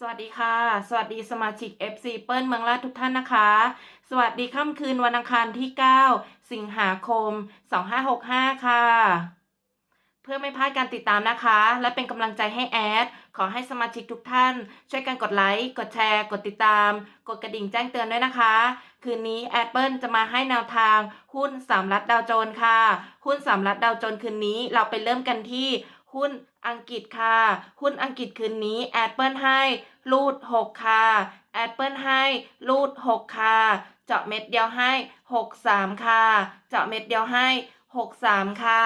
สวัสดีค่ะ สวัสดีสมาชิก FC เปิ้ลเมืองลาดทุกท่านนะคะ สวัสดีค่ำคืนวันอังคารที่ 9 สิงหาคม 2565 ค่ะ เพื่อไม่พลาดการติดตามนะคะ และเป็นกำลังใจให้แอด ขอให้สมาชิกทุกท่าน ช่วยกันกดไลค์ กดแชร์ กดติดตาม กดกระดิ่งแจ้งเตือนด้วยนะคะ คืนนี้แอดเปิลจะมาให้แนวทางหุ้นสามรัฐดาวโจนค่ะ หุ้นสามรัฐดาวโจนคืนนี้เราไปเริ่มกันที่ หุ้นอังกฤษค่ะ หุ้นอังกฤษคืนนี้แอดเปิลให้รูด6ค่ะแอดเปิลให้รูด6ค่ะ เจาะเม็ดเดียวให้ 63 ค่ะ เจาะเม็ดเดียวให้ 63 ค่ะ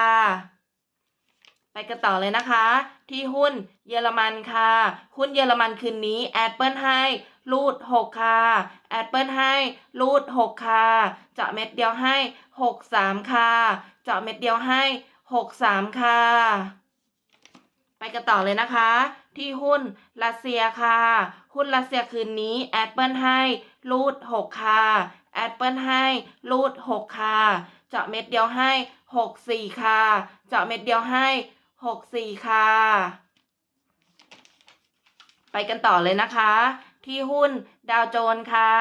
ไปกันต่อเลยนะคะ ที่หุ้นเยอรมันค่ะ หุ้นเยอรมันคืนนี้แอดเปิลให้รูด6ค่ะแอดเปิลให้รูด6ค่ะ เจาะเม็ดเดียวให้ 63 ค่ะ เจาะเม็ดเดียวให้ 63 ค่ะ ไปกันต่อเลยนะคะ ที่หุ้นรัสเซียค่ะ หุ้นรัสเซียคืนนี้แอดเปิลให้รูด6ค่ะแอดเปิลให้รูด6ค่ะ เจาะเม็ดเดียวให้64ค่ะ เจาะเม็ดเดียวให้64ค่ะ ไปกันต่อเลยนะคะ ที่หุ้นดาวโจนส์ค่ะ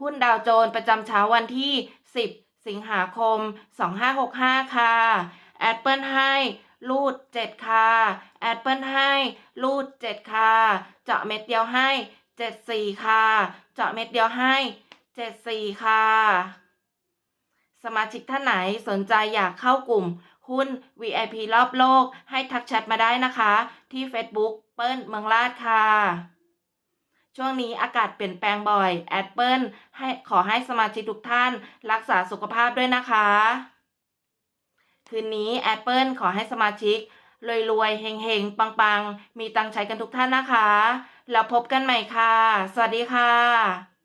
หุ้นดาวโจนส์ประจำเช้าวันที่ 10 สิงหาคม 2565 ค่ะแอดเปิลให้ รูด7ค่ะแอดเปิลให้รูด7ค่ะเจาะเม็ดเดียวให้74ค่ะ เจาะเม็ดเดียวให้74ค่ะ สมาชิกท่านไหนสนใจอยากเข้ากลุ่มหุ้น VIP รอบโลกให้ทักแชทมาได้นะคะ ที่ Facebook เปิ้ลเมืองลาดค่ะ ช่วงนี้อากาศเปลี่ยนแปลงบ่อย แอดเปิ้ลให้ขอให้สมาชิกทุกท่านรักษาสุขภาพด้วยนะคะ คืนนี้แอปเปิลขอให้สมาชิกรวยๆเฮงๆ ปังๆ มีตังใช้กันทุกท่านนะคะ แล้วพบกันใหม่ค่ะ สวัสดีค่ะ